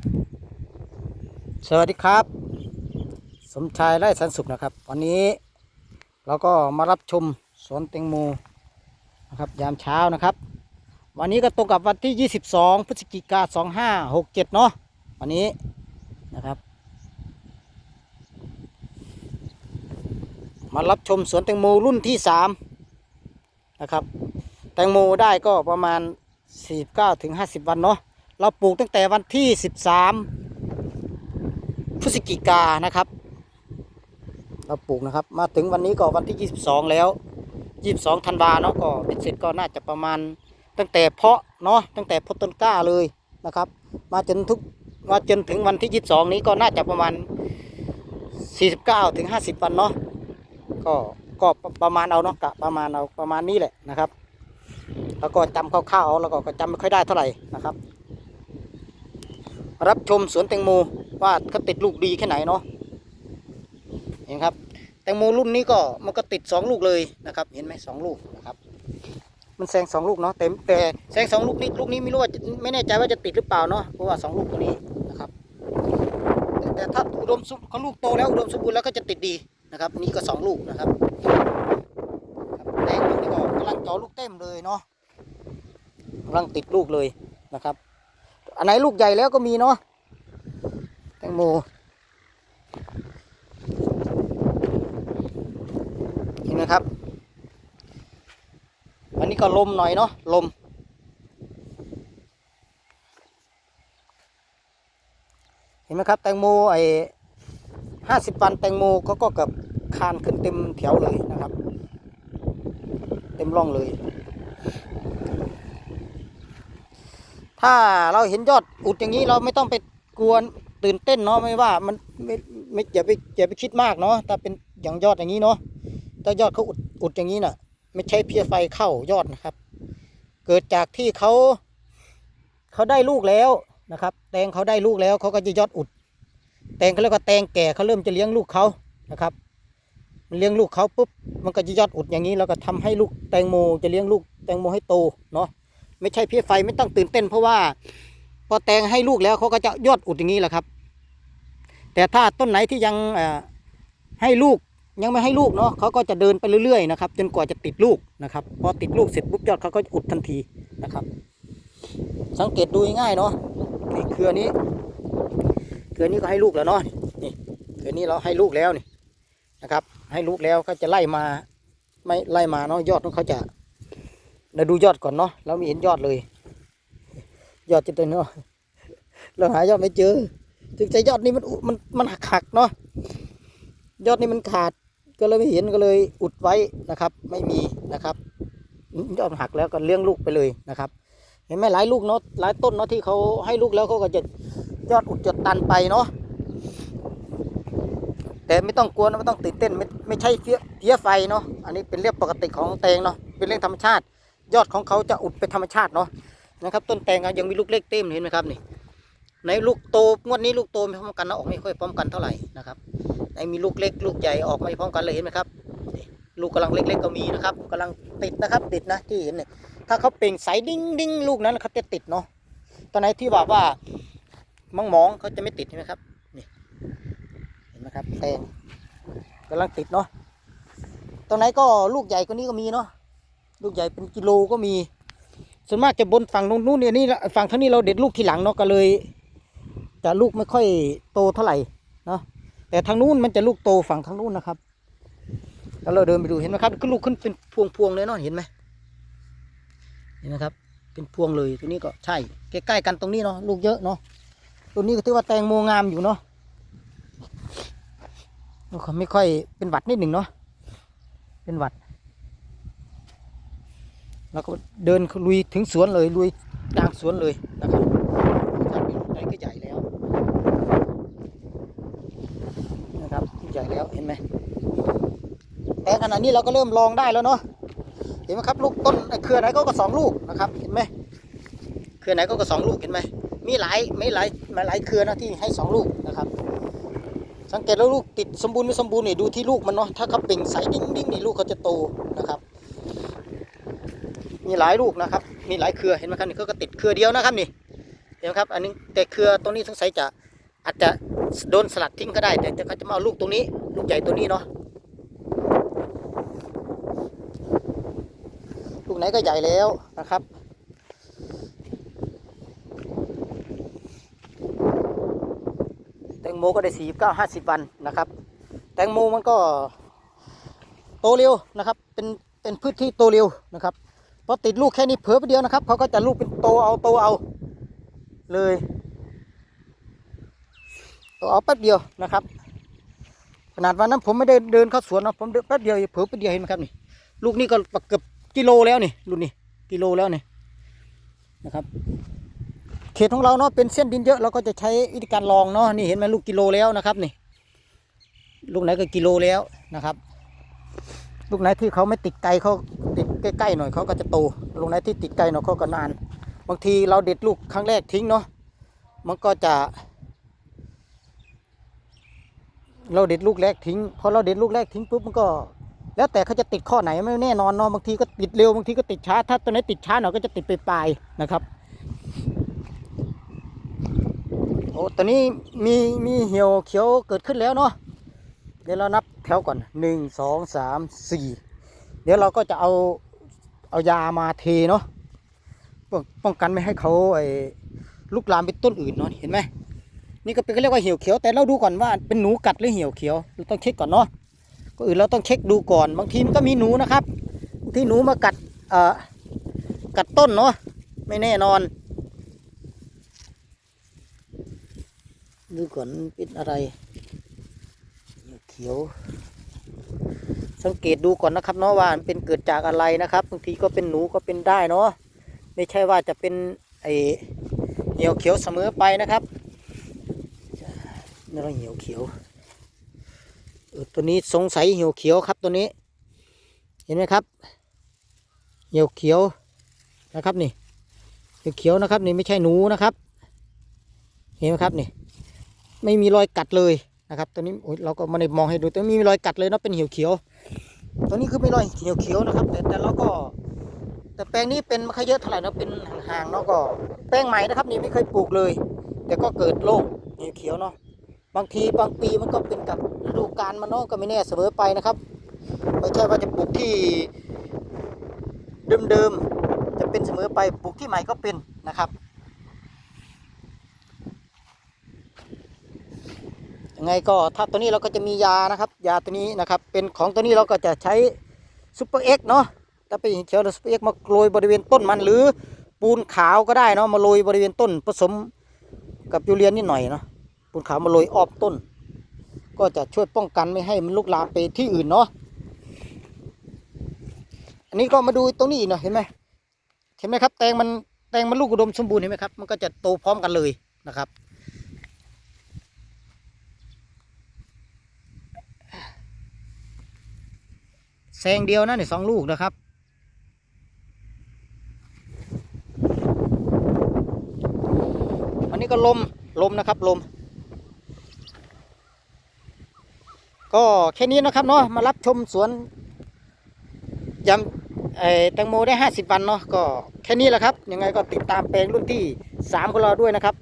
สวัสดีครับ สมชายไร่สันสุขนะครับ วันนี้เราก็มารับชมสวนแตงโมนะครับยามเช้านะครับ วันนี้ก็ตรงกับวันที่ 22 พฤศจิกา2567 เนาะวันนี้นะครับ มารับชมสวนแตงโมรุ่นที่ 3 นะครับ แตงโมได้ก็ประมาณ 49ถึง50 วันเนาะ เราปลูกตั้งแต่วันที่ 13 พฤศจิกานะครับ เราปลูกนะครับ มาถึงวันนี้ก็วันที่ 22 แล้ว 22ธันวาเนาะก็เป็นเสร็จก็น่าจะประมาณ ตั้งแต่เพาะเนาะตั้งแต่พต้นกล้าเลยนะครับ มาจนทุกมาจนถึงวันที่ 22 นี้ก็น่าจะประมาณ 49ถึง50 วันเนาะก็ก็ประมาณเอาเนาะกะประมาณเอาประมาณนี้แหละนะครับ แล้วก็จำคร่าวๆเอาแล้วก็จำไม่ค่อยได้เท่าไหร่นะครับ รับชมสวนแตงโมว่าเขาติดลูกดีแค่ไหนเนาะเห็นครับ แตงโมรุ่นนี้ก็มันก็ติดสองลูกเลยนะครับ เห็นไหมสองลูกนะครับ มันแซงสองลูกเนาะแต่แต่แซงสองลูกนี้ลูกนี้ไม่รู้ว่าไม่แน่ใจว่าจะติดหรือเปล่าเนาะเพราะว่าสองลูกตัวนี้นะครับ แต่ถ้าอุดมสมเขาลูกโตแล้วอุดมสมบูรณ์แล้วก็จะติดดีนะครับ นี่ก็สองลูกนะครับแตงลูกนี้ก็กำลังจ่อลูกเต็มเลยเนาะกำลังติดลูกเลยนะครับ อันไหนลูกใหญ่แล้วก็มีเนาะแตงโมเห็นไหมครับ วันนี้ก็ลมหน่อยเนาะลม เห็นไหมครับ แตงโมไอ้ห้าสิบวันแตงโมเขาก็เกับคานขึ้นเต็มแถวเลยนะครับ เต็มร่องเลย ถ้าเราเห็นยอดอุดอย่างนี้เราไม่ต้องไปกวนตื่นเต้นเนาะไม่ว่ามันไม่ไม่อย่าไปอย่าไปคิดมากเนาะถ้าเป็นอย่างยอดอย่างนี้เนาะถ้ายอดเขาอุดอุดอย่างนี้น่ะ ไม่ใช่เพี้ยไฟเข้ายอดนะครับ เกิดจากที่เขาเขาได้ลูกแล้วนะครับ แตงเขาได้ลูกแล้วเขาก็จะยอดอุด แตงเขาเรียกว่าแตงแก่เขาเริ่มจะเลี้ยงลูกเขานะครับมันเลี้ยงลูกเขาปุ๊บมันก็จะยอดอุดอย่างนี้แล้วก็ทำให้ลูกแตงโมจะเลี้ยงลูกแตงโมให้โตเนาะ ไม่ใช่เพี้ยไฟไม่ต้องตื่นเต้น เพราะว่าพอแตงให้ลูกแล้วเขาก็จะยอดอุดอย่างนี้แหละครับ แต่ถ้าต้นไหนที่ยังให้ลูกยังไม่ให้ลูกเนาะเขาก็จะเดินไปเรื่อยๆนะครับ จนกว่าจะติดลูกนะครับ พอติดลูกเสร็จปุ๊บยอดเขาก็อุดทันทีนะครับ สังเกตดูง่ายเนาะนี่เครือนี้ เครือนี้ก็ให้ลูกแล้วเนาะนี่เครือนี้เราให้ลูกแล้วนี่นะครับ ให้ลูกแล้วก็จะไล่มา ไม่ไล่มาเนาะยอดของเขาจะ เราดูยอดก่อนเนาะเราม่เห็นยอดเลย ยอดจะตัวเนาะเราหายอดไม่เจอ ถึงใจยอดนี้มันอุมันมันหักหักเนาะยอดนี้มันขาดก็เลยไม่เห็นก็เลยอุดไว้นะครับ ไม่มีนะครับยอดหักแล้วก็เลี้ยงลูกไปเลยนะครับ เห็นไหมหลายลูกเนาะหลายต้นเนาะที่เขาให้ลูกแล้วเขาก็จะยอดอุดจดตันไปเนาะแต่ไม่ต้องกลัวนะไม่ต้องตื่นเต้นไม่ไม่ใช่เพี้ยเพี้ยไฟเนาะอันนี้เป็นเรื่องปกติของแตงเนาะเป็นเรื่องธรรมชาติ ยอดของเขาจะอุดเป็นธรรมชาติเนาะนะครับ ต้นแตงยังมีลูกเล็กเต็มเห็นไหมครับนี่ในลูกโตงวดนี้ลูกโตไม่พร้อมกันนะออกไม่ค่อยพร้อมกันเท่าไหร่นะครับในมีลูกเล็ก ลูกใหญ่ออกไม่พร้อมกันเลยเห็นไหมครับนี่ลูกกำลังเล็กๆก็มีนะครับกำลังติดนะครับ ติดนะที่เห็นเนี่ยถ้าเขาเปล่งใสดิ้งดิ้งลูกนั้นเขาจะติดเนาะตอนไหนที่ว่าว่ามังมองเขาจะไม่ติดเห็นไหมครับนี่เห็นไหมครับแตงกำลังติดเนาะตรงไหนก็ลูกใหญ่กว่านี้ก็มีเนาะ ลูกใหญ่เป็นกิโลก็มี ส่วนมากจะบนฝั่งตรงนู้นเนี่ยนี่ฝั่งทางนี้เราเด็ดลูกทีหลังเนาะก็เลยจะลูกไม่ค่อยโตเท่าไหร่เนาะแต่ทางนู้นมันจะลูกโตฝั่งทางนู้นนะครับแล้วเราเดินไปดูเห็นไหมครับก็ลูกขึ้นเป็นพวงพวงๆเลยเนาะเห็นไหมเห็นไหมครับ เป็นพวงเลยตัวนี้ก็ใช่ใกล้ๆกันตรงนี้เนาะลูกเยอะเนาะตัวนี้ก็ถือว่าแตงโมงามอยู่เนาะลูกเขาไม่ค่อยเป็นหวัดนิดหนึ่งเนาะเป็นหวัด แล้วก็เดินลุยถึงสวนเลยลุยกลางสวนเลยนะครับถ้ามีลูกใหญ่ก็ใหญ่แล้วนะครับใหญ่แล้วเห็นไหมแต่ขณะนี้เราก็เริ่มลองได้แล้วเนาะเห็นไหมครับลูกต้นเครือไหนก็ก็สองลูกนะครับ เห็นไหมเครือไหนก็ก็สองลูกเห็นไหมมีหลายไม่หลายมาหลายเครือนะที่ให้สองลูกนะครับ สังเกตแล้วลูกติดสมบูรณ์ไม่สมบูรณ์เนี่ยดูที่ลูกมันเนาะถ้าเขาเปล่งใสดิ้งดิ้งนี่ลูกเขาจะโตนะครับ มีหลายลูกนะครับ มีหลายเครือเห็นไหมครับนี่เขาก็ติดเครือเดียวนะครับนี่เห็นไหมครับ อันนี้แต่เครือตรงนี้สงสัยจะอาจจะโดนสลัดทิ้งก็ได้ แต่แต่เขาจะมาเอาลูกตรงนี้ ลูกใหญ่ตัวนี้เนาะลูกไหนก็ใหญ่แล้วนะครับแตงโมก็ได้สี่เก้าห้าสิบวันนะครับ แตงโมมันก็โตเร็วนะครับ เป็นเป็นพืชที่โตเร็วนะครับ พอติดลูกแค่นี้เผลอไปเดียวนะครับเขาก็จะลูกเป็นโตเอาโตเอา เลยโตเอาแป๊บเดียวนะครับ ขนาดวันนั้นผมไม่ได้เดินเข้าสวนนะผมเดินแป๊บเดียวเผลอแป๊บเดียวเห็นไหมครับนี่ ลูกนี้ก็เกือบกิโลแล้วนี่ลูกนี้กิโลแล้วนี่นะครับ เขตของเราเนาะเป็นเส้นดินเยอะเราก็จะใช้วิธีการลองเนาะนี่เห็นไหมลูกกิโลแล้วนะครับนี่ลูกไหนก็กิโลแล้วนะครับ ลูกไหนที่เขาไม่ติดไกลเขาติดใกล้ๆหน่อยเขาก็จะโตลูกไหนที่ติดไกลหน่อยเขาก็นาน บางทีเราเด็ดลูกครั้งแรกทิ้งเนาะมันก็จะ เราเด็ดลูกแรกทิ้งพอเราเด็ดลูกแรกทิ้งปุ๊บมันก็ แล้วแต่เขาจะติดข้อไหนไม่แน่นอนเนาะบางทีก็ติดเร็วบางทีก็ติดช้า ถ้าตัวไหนติดช้าหน่อยก็จะติดไปปลายนะครับโอ้ตอนนี้มีมีเหี่ยวเขียวเกิดขึ้นแล้วเนาะ เดี๋ยวเรานับแถวก่อนหนึ่งสองสามสี่เดี๋ยวเราก็จะเอาเอายามาเทเนาะป้องป้องกันไม่ให้เขาไอ้ลุกลามไปต้นอื่นเนาะเห็นไหมนี่ก็เป็นเรียกว่าเหี่ยวเขียวแต่เราดูก่อนว่าเป็นหนูกัดหรือเหี่ยวเขียวเราต้องเช็คก่อนเนาะก็อื่นเราต้องเช็คดูก่อน บางทีมันก็มีหนูนะครับที่หนูมากัดเอ่อกัดต้นเนาะไม่แน่นอน ดูก่อนเป็นอะไร เขียวสังเกตดูก่อนนะครับเนาะว่ามันเป็นเกิดจากอะไรนะครับบางทีก็เป็นหนูก็เป็นได้เนาะไม่ใช่ว่าจะเป็นไอเหี่ยวเขียวเสมอไปนะครับนี่เราเหี่ยวเขียวเออตัวนี้สงสัยเหี่ยวเขียวครับตัวนี้ เห็นไหมครับ เหี่ยวเขียวนะครับนี่เหี่ยวเขียวนะครับนี่ไม่ใช่หนูนะครับ เห็นไหมครับนี่ไม่มีรอยกัดเลย นะครับตัวนี้เราก็ไม่ได้มองให้ดูแต่ไม่มีรอยกัดเลยเนาะเป็นเหี่ยวเขียวตัวนี้คือไม่รอยเหี่ยวเขียวนะครับ แต่แต่เราก็ แต่แปลงนี้เป็นไม่ค่อยเยอะเท่าไหร่นะเป็นห่างๆเนาะก็ แปลงใหม่นะครับ นี่ไม่เคยปลูกเลย แต่ก็เกิดโรคเหี่ยวเขียวเนาะบางทีบางปีมันก็เป็นกับฤดูกาลมันเนาะก็ไม่แน่เสมอไปนะครับไม่ใช่ว่าจะปลูกที่เดิมๆจะเป็นเสมอไปปลูกที่ใหม่ก็เป็นนะครับ ยังไงก็ถ้าตัวนี้เราก็จะมียานะครับยาตัวนี้นะครับเป็นของตัวนี้เราก็จะใช้ซูเปอร์เอ็กเนาะถ้าเป็นเขียวซูเปอร์เอ็กมาโรยบริเวณต้นมันหรือปูนขาวก็ได้เนาะมาโรยบริเวณต้นผสมกับยูเรียนนิดหน่อยเนาะปูนขาวมาโรยออบต้น ก็จะช่วยป้องกันไม่ให้มันลุกลามไปที่อื่นเนาะอันนี้ก็มาดูตรงนี้อีกหน่อยเห็นไหมเห็นไหมครับแตงมันแตงมันลูกอุดมสมบูรณ์เห็นไหมครับมันก็จะโตพร้อมกันเลยนะครับ แซงเดียวนะเนี่ยสองลูกนะครับ อันนี้ก็ลมลมนะครับลม ก็แค่นี้นะครับเนาะมารับชมสวนยำไอ้แตงโมได้ 50 วันเนาะก็แค่นี้แหละครับ ยังไงก็ติดตามแปลงรุ่นที่ 3 ของเราด้วยนะครับ